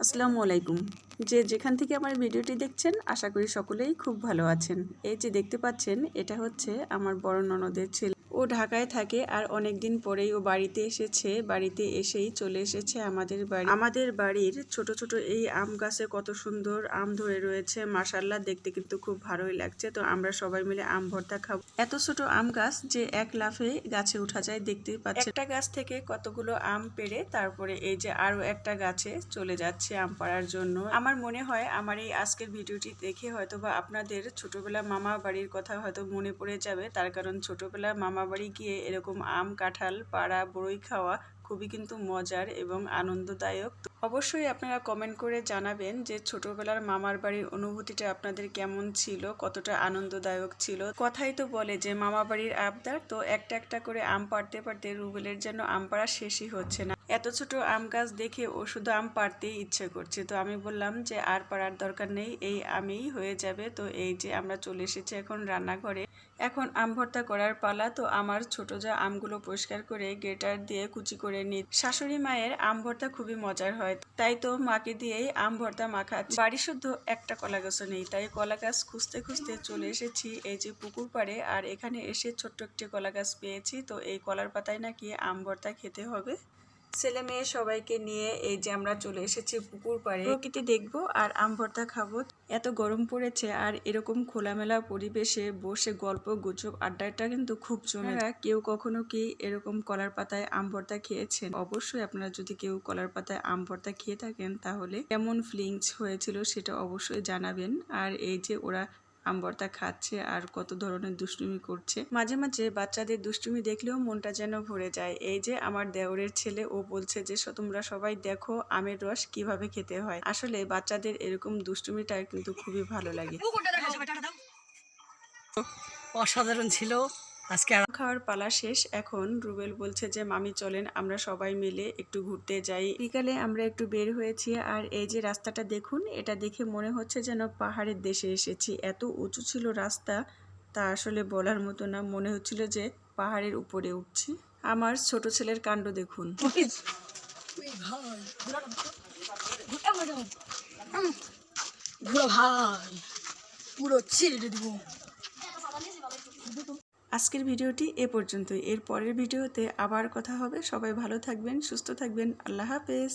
আসসালামু আলাইকুম। যে যেখান থেকে আমার ভিডিওটি দেখছেন, আশা করি সকলেই খুব ভালো আছেন। এই যে দেখতে পাচ্ছেন, এটা হচ্ছে আমার বড় ননদের ছেলে। ও ঢাকায় থাকে আর অনেক দিন পরেই ও বাড়িতে এসেছে। বাড়িতে এসেই চলে এসেছে আমাদের বাড়ি। আমাদের বাড়ির ছোট ছোট এই আম গাছে কত সুন্দর আম ধরে রয়েছে। মাসাল্লাহ দেখতে কিন্তু খুব ভালোই লাগছে। তো আমরা সবাই মিলে আম ভর্তা খাব। এত ছোট আম গাছ যে এক লাফে গাছে উঠা যায় দেখতেই পাচ্ছি একটা গাছ থেকে কতগুলো আম পেড়ে তারপরে এই যে আরও একটা গাছে চলে যাচ্ছে আম পাড়ার জন্য। আমার মনে হয় আমার এই আজকের ভিডিওটি দেখে হয়তো বা আপনাদের ছোটবেলা মামা বাড়ির কথা হয়তো মনে পড়ে যাবে। তার কারণ ছোটবেলা মামা বাড়ি গিয়ে এরকম আম, কাঁঠাল, পাড়া, বড়ই খাওয়া খুবই কিন্তু মজার এবং আনন্দদায়ক। অবশ্যই আপনারা কমেন্ট করে জানাবেন যে ছোটবেলার মামার বাড়ির অনুভূতিটা আপনাদের কেমন ছিল, কতটা আনন্দদায়ক ছিল। কথাই তো বলে যে মামা বাড়ির আবদার, তো একটা একটা করে আম পাড়তে পারতে রুবেলের যেন আম পাড়া শেষই হচ্ছে না। এত ছোট আম গাছ দেখে ও শুধু আম পাড়তেই ইচ্ছে করছে। তো আমি বললাম যে, আর পাড়ার দরকার নেই, এই আমেই হয়ে যাবে। তো এই যে আমরা চলে এসেছি এখন রান্নাঘরে। এখন আম ভর্তা করার পালা, তো আমার ছোট যা আমগুলো পরিষ্কার করে গ্রেটার দিয়ে কুচি করে নি শাশুড়ি মায়ের আম ভর্তা খুবই মজার হয়, তাই তো মাকে দিয়েই আম ভর্তা মাখা বাড়ি শুদ্ধ একটা কলা গাছও নেই, তাই কলা গাছ খুঁজতে খুঁজতে চলে এসেছি এই যে পুকুর পাড়ে, আর এখানে এসে ছোট্ট একটি কলা গাছ পেয়েছি। তো এই কলার পাতায় নাকি আম ভর্তা খেতে হবে? ছেলে মেয়ে সবাইকে নিয়ে এই যে আমরা চলে এসেছি পুকুর পাড়ে। প্রকৃতি দেখব আর আম ভর্তা খাব। এত গরম পড়েছে আর এরকম খোলামেলা পরিবেশে বসে গল্প গুজব আড্ডাটা কিন্তু খুব জমে। যায়। কেউ কখনো কি এরকম কলার পাতায় আম ভর্তা খেয়েছেন? অবশ্যই আপনারা যদি কেউ কলার পাতায় আম ভর্তা খেয়ে থাকেন তাহলে কেমন ফিলিংস হয়েছিল সেটা অবশ্যই জানাবেন। আর এই যে ওরা আম ভর্তা খাচ্ছে আর কত ধরনের দুষ্টুমি করছে। মাঝে মাঝে বাচ্চাদের দুষ্টুমি দেখলেও মনটা যেন ভরে যায়। এই যে আমার দেওরের ছেলে ও বলছে যে "স- তোমরা সবাই দেখো আমের রস কীভাবে খেতে হয়। আসলে বাচ্চাদের এরকম দুষ্টুমিটা কিন্তু খুবই ভালো লাগে। অসাধারণ ছিল। আজকে খাওয়ার পালা শেষ। এখন রুবেল বলছে যে, মামি, চলেন, আমরা সবাই মিলে একটু ঘুরতে যাই। বিকালে আমরা একটু বের হয়েছি আর এই যে রাস্তাটা দেখুন, এটা দেখে মনে হচ্ছে যেন পাহাড়ের দেশে এসেছি। এত উঁচু ছিল রাস্তা, তা আসলে বলার মতো না। মনে হচ্ছিল যে পাহাড়ের উপরে উঠছি। আমার ছোট ছেলের কাণ্ড দেখুন। ভাই। পুরো ছেড়ে দিব। আজকের ভিডিওটি এ পর্যন্তই। এর পরের ভিডিওতে আবার কথা হবে। সবাই ভালো থাকবেন, সুস্থ থাকবেন। আল্লাহ হাফেজ।